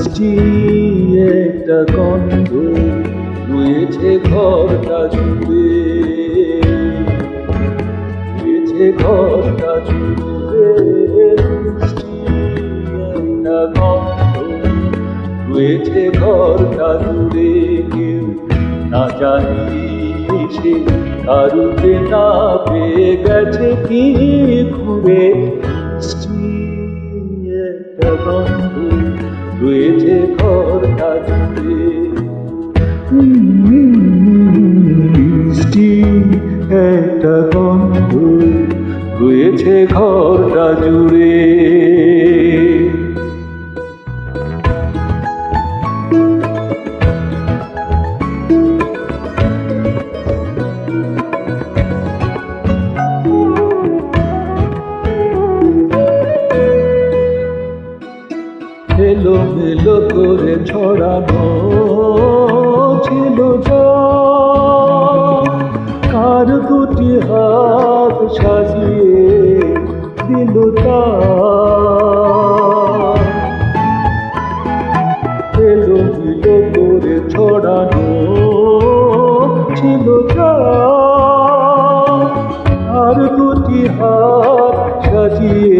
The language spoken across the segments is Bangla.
মিষ্টি একটা গন্ধ রয়েছে ঘরটা জুড়ে। রয়েছে ঘরটা জুড়ে একটা গন্ধ রয়েছে ঘরটা জুড়ে। কেউ না জানি সে কারুতে না পেয়ে গেছে কি ঘুরে। মিষ্টি একটা গন্ধ রয়েছে ঘর জুড়ে মিষ্টি একটা গন্ধ রয়েছে ঘরটা জুড়ে। ছিল। কার দুটি হাত সাজিয়ে দিল এলো মেলো করে ছড়ানো ছিল আর দুটি হাত সাজিয়ে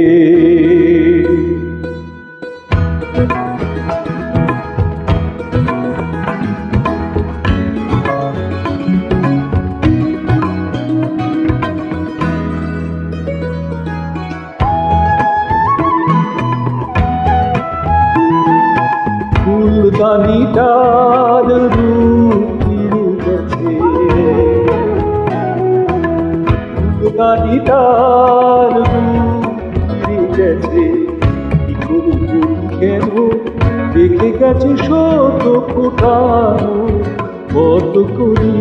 ফুলদানিটার রূপ ফিরে গেছে ফুলদানিটার রূপ গেছে কেন দেখে গেছে শত ফোটানো কত করি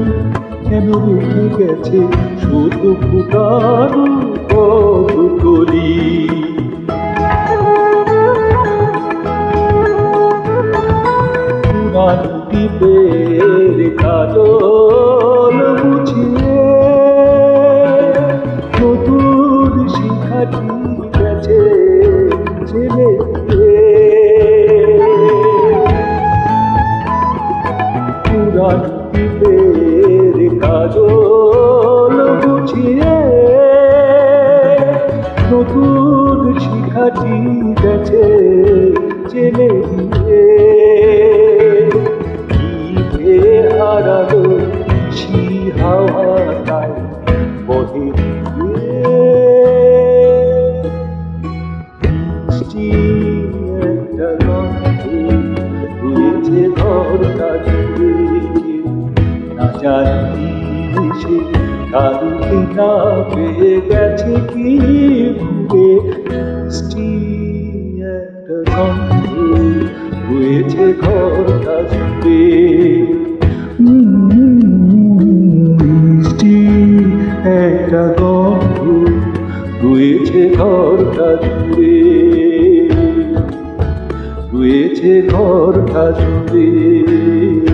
কেন রেখে গেছে শত ফোটানো तेरी का जो জানি সে কারুকে না পেয়ে গেছে কি ঘুরে মিষ্টি একটা গন্ধ রয়েছে ঘরটা জুড়ে। মিষ্টি একটা গন্ধ রয়েছে ঘরটা জুড়ে। রয়েছে ঘরটা জুড়ে।